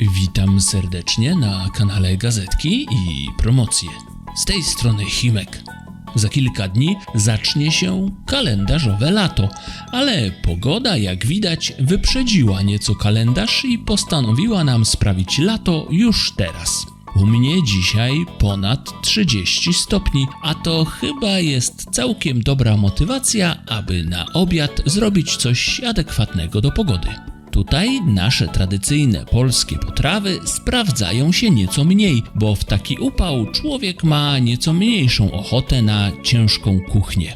Witam serdecznie na kanale Gazetki i Promocje. Z tej strony Chimek. Za kilka dni zacznie się kalendarzowe lato, ale pogoda, jak widać, wyprzedziła nieco kalendarz i postanowiła nam sprawić lato już teraz. U mnie dzisiaj ponad 30 stopni, a to chyba jest całkiem dobra motywacja, aby na obiad zrobić coś adekwatnego do pogody. Tutaj nasze tradycyjne polskie potrawy sprawdzają się nieco mniej, bo w taki upał człowiek ma nieco mniejszą ochotę na ciężką kuchnię.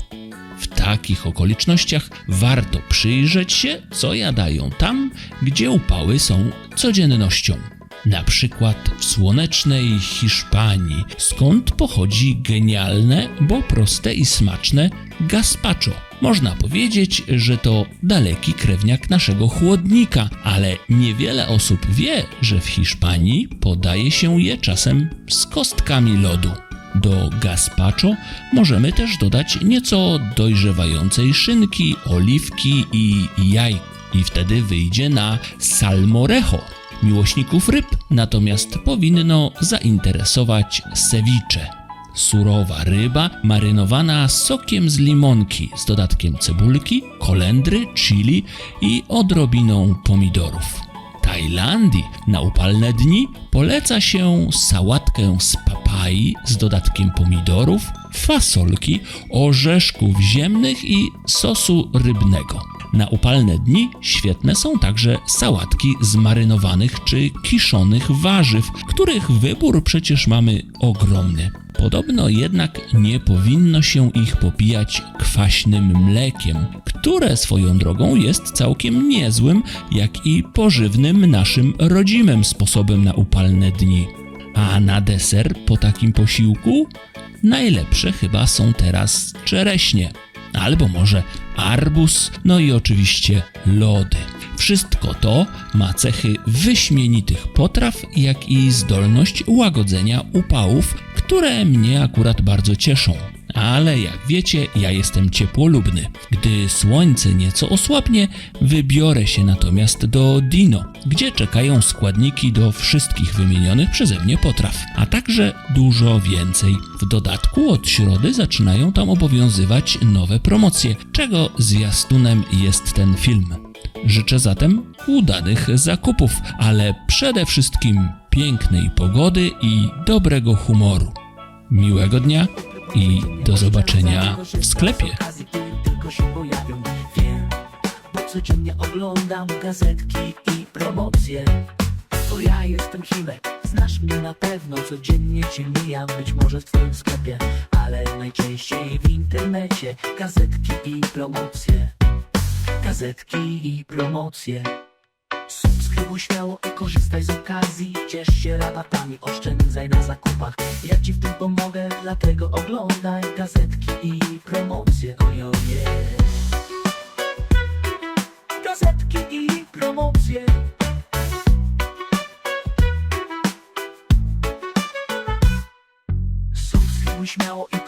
W takich okolicznościach warto przyjrzeć się, co jadają tam, gdzie upały są codziennością. Na przykład w słonecznej Hiszpanii, skąd pochodzi genialne, bo proste i smaczne gazpacho. Można powiedzieć, że to daleki krewniak naszego chłodnika, ale niewiele osób wie, że w Hiszpanii podaje się je czasem z kostkami lodu. Do gazpacho możemy też dodać nieco dojrzewającej szynki, oliwki i jaj. I wtedy wyjdzie na salmorejo. Miłośników ryb natomiast powinno zainteresować ceviche. Surowa ryba marynowana sokiem z limonki z dodatkiem cebulki, kolendry, chili i odrobiną pomidorów. Tajlandii na upalne dni poleca się sałatkę z papai z dodatkiem pomidorów, fasolki, orzeszków ziemnych i sosu rybnego. Na upalne dni świetne są także sałatki z marynowanych czy kiszonych warzyw, których wybór przecież mamy ogromny. Podobno jednak nie powinno się ich popijać kwaśnym mlekiem, które swoją drogą jest całkiem niezłym, jak i pożywnym naszym rodzimym sposobem na upalne dni. A na deser po takim posiłku najlepsze chyba są teraz czereśnie, albo może arbuz, no i oczywiście lody. Wszystko to ma cechy wyśmienitych potraw, jak i zdolność łagodzenia upałów, które mnie akurat bardzo cieszą. Ale jak wiecie, ja jestem ciepłolubny. Gdy słońce nieco osłabnie, wybiorę się natomiast do Dino, gdzie czekają składniki do wszystkich wymienionych przeze mnie potraw, a także dużo więcej. W dodatku od środy zaczynają tam obowiązywać nowe promocje, czego zwiastunem jest ten film. Życzę zatem udanych zakupów, ale przede wszystkim pięknej pogody i dobrego humoru. Miłego dnia i do zobaczenia w sklepie. Tylko się pojawią, wiem, bo codziennie oglądam gazetki i promocje. To ja jestem Chimek, znasz mnie na pewno, codziennie cię mijam, być może w twoim sklepie, ale najczęściej w internecie, gazetki i promocje. Gazetki i promocje. Subskrybuj śmiało i korzystaj z okazji. Ciesz się rabatami, oszczędzaj na zakupach. Ja ci w tym pomogę, dlatego oglądaj gazetki i promocje. Ojoje Gazetki i promocje. Subskrybuj śmiało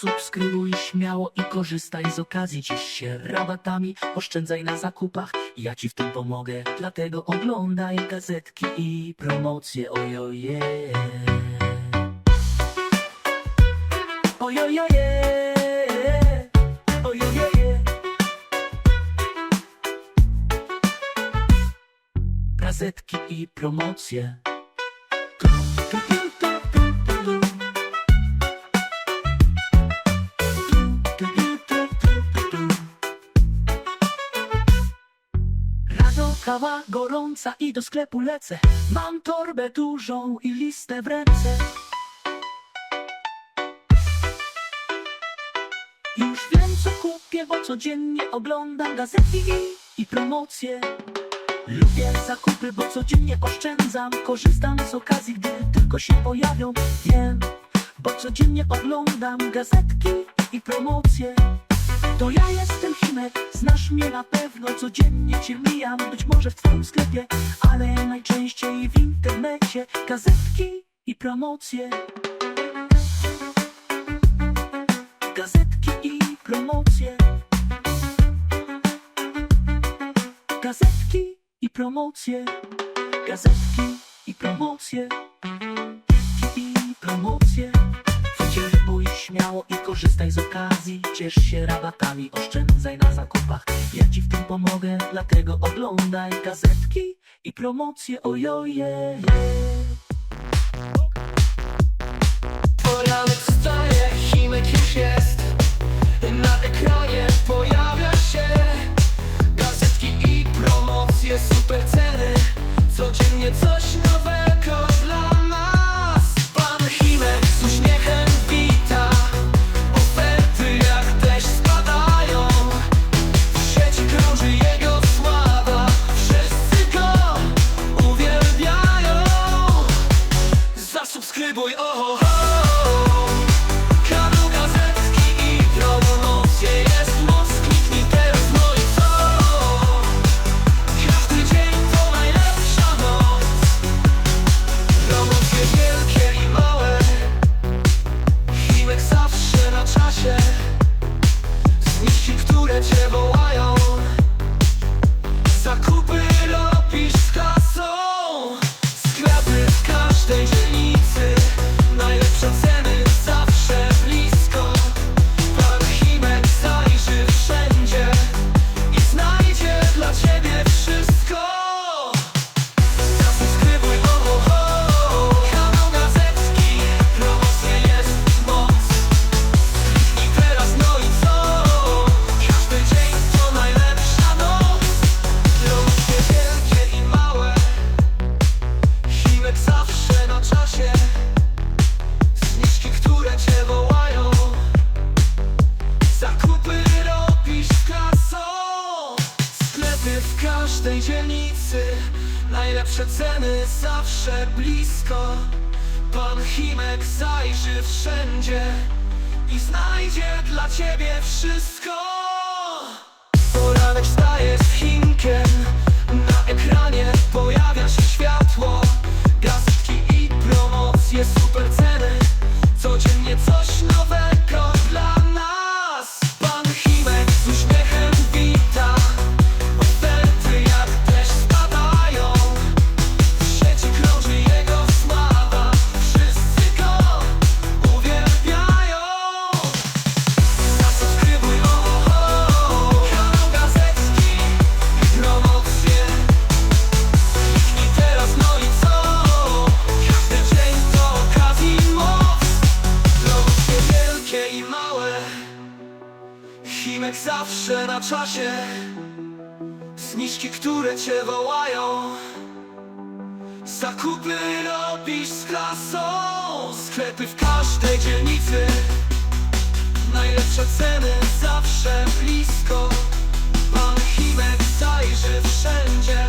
Subskrybuj śmiało i korzystaj z okazji. Ciesz się rabatami, oszczędzaj na zakupach. Ja ci w tym pomogę, dlatego oglądaj gazetki i promocje. Ojoje. Ojojoje Ojojoje Gazetki i promocje. Tu, tu, tu, kawa gorąca i do sklepu lecę. Mam torbę dużą i listę w ręce. Już wiem co kupię, bo codziennie oglądam gazety i, i promocje. Lubię zakupy, bo codziennie oszczędzam. Korzystam z okazji, gdy tylko się pojawią. Wiem, bo codziennie oglądam gazetki i promocje To ja jestem Chimek, znasz mnie na pewno. Codziennie cię mijam, być może w twoim sklepie Ale najczęściej w internecie. Gazetki i promocje. Gazetki i promocje. Gazetki i promocje. Gazetki i promocje. Gazetki i promocje śmiało i korzystaj z okazji. Ciesz się rabatami, oszczędzaj na zakupach. Ja ci w tym pomogę, dlatego oglądaj Gazetki i promocje, ojoje. Poranek wstaje, Chimek już jest. Na ekranie pojawia się Gazetki i promocje, super ceny Codziennie coś wszędzie I znajdzie dla ciebie wszystko. Poranek wstaje z Chinkiem zawsze na czasie. Zniżki, które cię wołają. Zakupy robisz z klasą. Sklepy w każdej dzielnicy. Najlepsze ceny zawsze blisko. Pan Chimek zajrzy wszędzie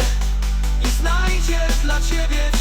I znajdzie dla ciebie